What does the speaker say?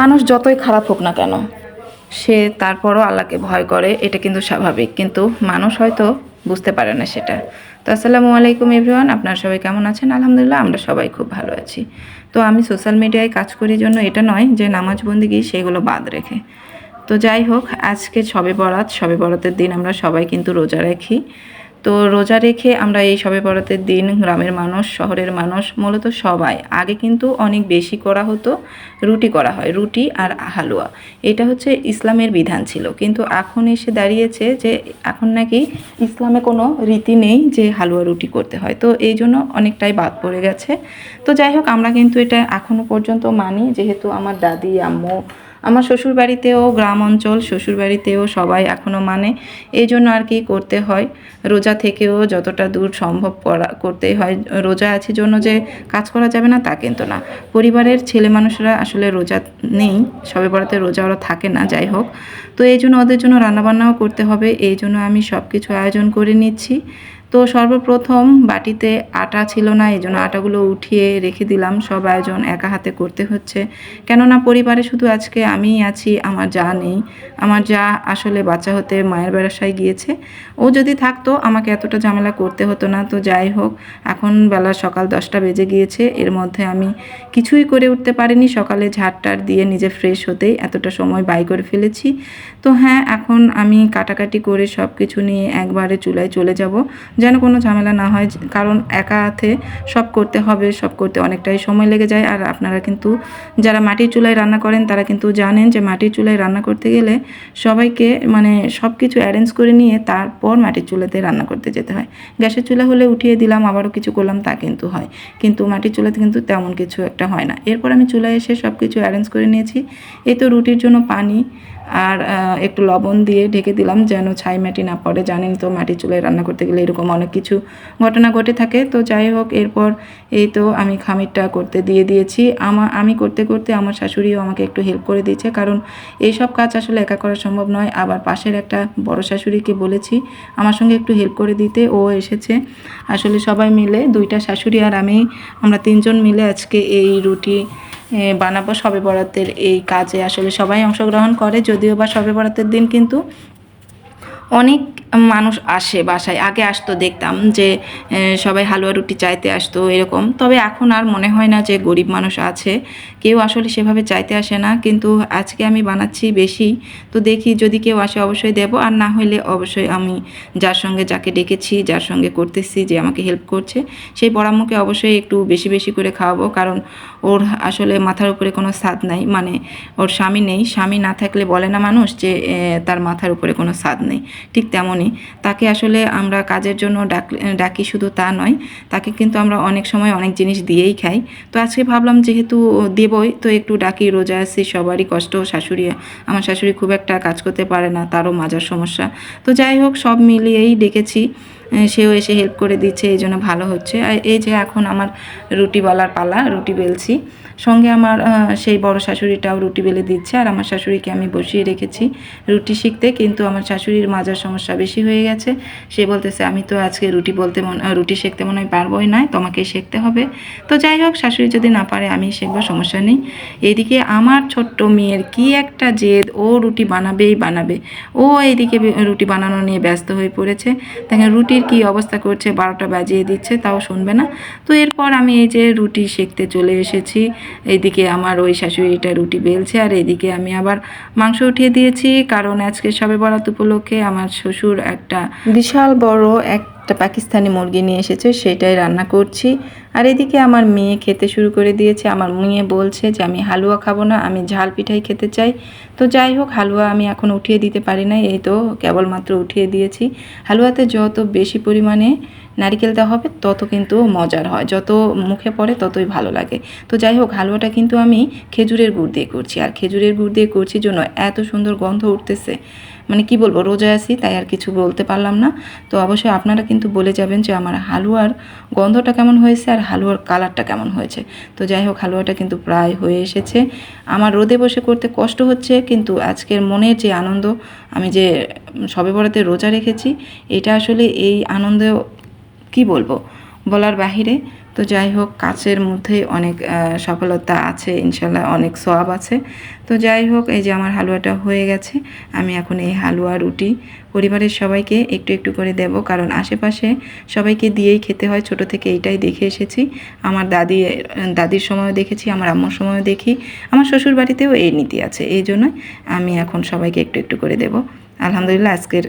মানুষ যতই খারাপ হোক না কেন, সে তারপরও আল্লাহকে ভয় করে, এটা কিন্তু স্বাভাবিক। কিন্তু মানুষ হয়তো বুঝতে পারে না সেটা। তো আসসালামু আলাইকুম এভরিওয়ান, আপনারা সবাই কেমন আছেন? আলহামদুলিল্লাহ, আমরা সবাই খুব ভালো আছি। তো আমি সোশ্যাল মিডিয়ায় কাজ করি জন্য এটা নয় যে নামাজ বন্দিগি সেগুলো বাদ রেখে। তো যাই হোক, আজকে সবে বরাত সবে বরাতের দিন আমরা সবাই কিন্তু রোজা রাখি। তো রোজা রেখে আমরা এই সবে বরাতের দিন গ্রামের মানুষ, শহরের মানুষ, মূলত সবাই। আগে কিন্তু অনেক বেশি করা হতো, রুটি করা হয়, রুটি আর হালুয়া। এটা হচ্ছে ইসলামের বিধান ছিল। কিন্তু এখন এসে দাঁড়িয়েছে যে এখন নাকি ইসলামে কোনো রীতি নেই যে হালুয়া, রুটি করতে হয়। তো এই জন্য অনেকটাই বাদ পড়ে গেছে। তো যাই হোক, আমরা কিন্তু এটা এখনও পর্যন্ত মানি। যেহেতু আমার দাদি, আম্মু আমার শ্বশুর বাড়িতেও গ্রাম অঞ্চল শ্বশুর বাড়িতেও সবাই এখনও মানে। এই জন্য আর কি করতে হয়। রোজা থেকেও যতটা দূর সম্ভব করা, করতেই হয়। রোজা আছে জন্য যে কাজ করা যাবে না, তা কিন্তু না। পরিবারের ছেলে মানুষরা আসলে রোজা নেই। সবে বরাতে রোজা ওরা থাকে না, যাই হোক। তো এই জন্য ওদের জন্য রান্নাবান্নাও করতে হবে। এই জন্য আমি সব কিছু আয়োজন করে নিচ্ছি। তো সর্বপ্রথম বাটিতে আটা ছিল না এই জন্য আটাগুলো উঠিয়ে রেখে দিলাম। সব আয়োজন একা হাতে করতে হচ্ছে। কেননা পরিবারে শুধু আজকে আমিই আছি, আমার যা নেই। আমার যা আসলে বাচ্চা হতে মায়ের ব্যবসায় গিয়েছে। ও যদি থাকতো, আমাকে এতটা ঝামেলা করতে হতো না। তো যাই হোক, এখন বেলা সকাল দশটা বেজে গিয়েছে। এর মধ্যে আমি কিছুই করে উঠতে পারিনি। সকালে ঝাড়টার দিয়ে নিজে ফ্রেশ হতেই এতটা সময় বাই করে ফেলেছি। তো হ্যাঁ এখন আমি কাটাকাটি করে সব কিছু নিয়ে একবারে চুলায় চলে যাব। যেন কোনো ঝামেলা না হয়, কারণ একা হাতে সব করতে হবে, সব করতে অনেকটাই সময় লেগে যায়। আর আপনারা কিন্তু যারা মাটির চুলায় রান্না করেন, তারা কিন্তু জানেন যে মাটির চুলায় রান্না করতে গেলে সবাইকে মানে সব কিছু অ্যারেঞ্জ করে নিয়ে তারপর মাটির চুলাতে রান্না করতে যেতে হয়। গ্যাসের চুলা হলে উঠিয়ে দিলাম, আবারও কিছু করলাম, তা কিন্তু হয়। কিন্তু মাটির চুলাতে কিন্তু তেমন কিছু একটা হয় না। এরপর আমি চুলায় এসে সব কিছু অ্যারেঞ্জ করে নিয়েছি। এই তো রুটির জন্য পানি আর একটু লবণ দিয়ে ঢেকে দিলাম যেন ছাই মাটি না পড়ে। জানেন তো মাটির চুলায় রান্না করতে গেলে এরকম অনেক কিছু ঘটনা ঘটে থাকে। তো যাই হোক, এরপর এই তো আমি খামিরটা করতে দিয়ে দিয়েছি। আমা, আমি করতে করতে আমার শাশুড়িও আমাকে একটু হেল্প করে দিয়েছে। কারণ এইসব কাজ আসলে একা করা সম্ভব নয়। আবার পাশের একটা বড় শাশুড়িকে বলেছি, আমার সঙ্গে একটু হেল্প করে দিতে। ও এসেছে। আসলে সবাই মিলে, দুইটা শাশুড়ি আর আমি, আমরা তিনজন মিলে আজকে এই রুটি বানাবো সবে বরাতের এই কাজে। আসলে সবাই অংশগ্রহণ করে, যদিও বা সবে বরাতের দিন কিন্তু অনেক মানুষ আসে বাসায়। আগে আসতো দেখতাম যে সবাই হালুয়া রুটি চাইতে আসতো এরকম। তবে এখন আর মনে হয় না যে গরিব মানুষ আছে। কেউ আসলে সেভাবে চাইতে আসে না। কিন্তু আজকে আমি বানাচ্ছি বেশি। তো দেখি যদি কেউ আসে অবশ্যই দেব। আর না হলে অবশ্যই আমি যার সঙ্গে যাকে ডেকেছি, যার সঙ্গে করতেছি, যে আমাকে হেল্প করছে, সেই পরামর্শকে অবশ্যই একটু বেশি বেশি করে খাওয়াবো। কারণ ওর আসলে মাথার উপরে কোনো স্বাদ নাই। মানে ওর স্বামী নেই। স্বামী না থাকলে বলে না মানুষ যে তার মাথার উপরে কোনো স্বাদ নেই। ঠিক তেমনই। তাকে আসলে আমরা কাজের জন্য ডাক ডাকি শুধু তা নয়। তাকে কিন্তু আমরা অনেক সময় অনেক জিনিস দিয়েই খাই। তো আজকে ভাবলাম যেহেতু দেবই, তো একটু ডাকি রোজা আছি সবারই কষ্ট। শাশুড়ি, আমার শাশুড়ি খুব একটা কাজ করতে পারে না, তারও মাজার সমস্যা। তো যাই হোক, সব মিলিয়েই ডেকেছি। সেও এসে হেল্প করে দিচ্ছে, এই জন্য ভালো হচ্ছে। আর এই যে এখন আমার রুটি বলার পালা, রুটি বেলছি। সঙ্গে আমার সেই বড় শাশুড়িটাও রুটি বেলে দিচ্ছে আর আমার শাশুড়িকে আমি বসিয়ে রেখেছি রুটি শিখতে। কিন্তু আমার শাশুড়ির মাজার সমস্যা বেশি হয়ে গেছে। সে বলতেছে, আমি তো আজকে রুটি বলতে মন রুটি শিখতে মনে হয় পারবোই নয় তোমাকে শিখতে হবে। তো যাই হোক, শাশুড়ি যদি না পারে, আমি শিখব সমস্যা নেই। এদিকে আমার ছোট্ট মেয়ের কি একটা জেদ, ও রুটি বানাবেই বানাবে। ও এইদিকে রুটি বানানো নিয়ে ব্যস্ত হয়ে পড়েছে। দেখেন রুটির কি অবস্থা করছে, বারোটা বাজিয়ে দিচ্ছে, তাও শুনবে না। তো এরপর আমি এই যে রুটি শিখতে চলে এসেছি। এইদিকে আমার ওই শাশুড়িটা রুটি বেলছে আর এদিকে আমি আবার মাংস উঠিয়ে দিয়েছি। কারণ আজকে সবে বরাত উপলক্ষে আমার শ্বশুর একটা বিশাল বড় একটা পাকিস্তানি মুরগি নিয়ে এসেছে, সেটাই রান্না করছি। আর এদিকে আমার মেয়ে খেতে শুরু করে দিয়েছে। আমার মেয়ে বলছে যে, আমি হালুয়া খাব না, আমি ঝাল পিঠাই খেতে চাই। তো যাই হোক, হালুয়া আমি এখন উঠিয়ে দিতে পারি না এই তো কেবলমাত্র উঠিয়ে দিয়েছি। হালুয়াতে যত বেশি পরিমাণে নারিকেল দেওয়া হবে, তত কিন্তু মজার হয়। যত মুখে পড়ে ততই ভালো লাগে। তো যাই হোক, হালুয়াটা কিন্তু আমি খেজুরের গুড় দিয়ে করছি। আর খেজুরের গুড় দিয়ে করছি জন্য এত সুন্দর গন্ধ উঠতেছে। মানে কি বলব রোজা আছি, তাই আর কিছু বলতে পারলাম না। তো অবশ্যই আপনারা কিন্তু বলে যাবেন যে আমার হালুয়ার গন্ধটা কেমন হয়েছে আর হালুয়ার কালারটা কেমন হয়েছে। তো যাই হোক, হালুয়াটা কিন্তু প্রায় হয়ে এসেছে। আমার রোদে বসে করতে কষ্ট হচ্ছে, কিন্তু আজকের মনের যে আনন্দ, আমি যে সবে বরাতে রোজা রেখেছি, এটা আসলে এই আনন্দ কি বলব? বলার বাহিরে তো যাই হোক, কাছের মধ্যে অনেক সফলতা আছে, ইনশাল্লাহ অনেক সোয়াব আছে। তো যাই হোক, এই যে আমার হালুয়াটা হয়ে গেছে, আমি এখন এই হালুয়া, রুটি পরিবারের সবাইকে একটু একটু করে দেব, কারণ আশেপাশে সবাইকে দিয়েই খেতে হয়, ছোট থেকে এইটাই দেখে এসেছি। আমার দাদি, দাদির সময়ও দেখেছি, আমার আম্মুর সময়ও দেখি, আমার শ্বশুর বাড়িতেও এই নীতি আছে, এই জন্য আমি এখন সবাইকে একটু একটু করে দেব। আলহামদুলিল্লাহ, আজকের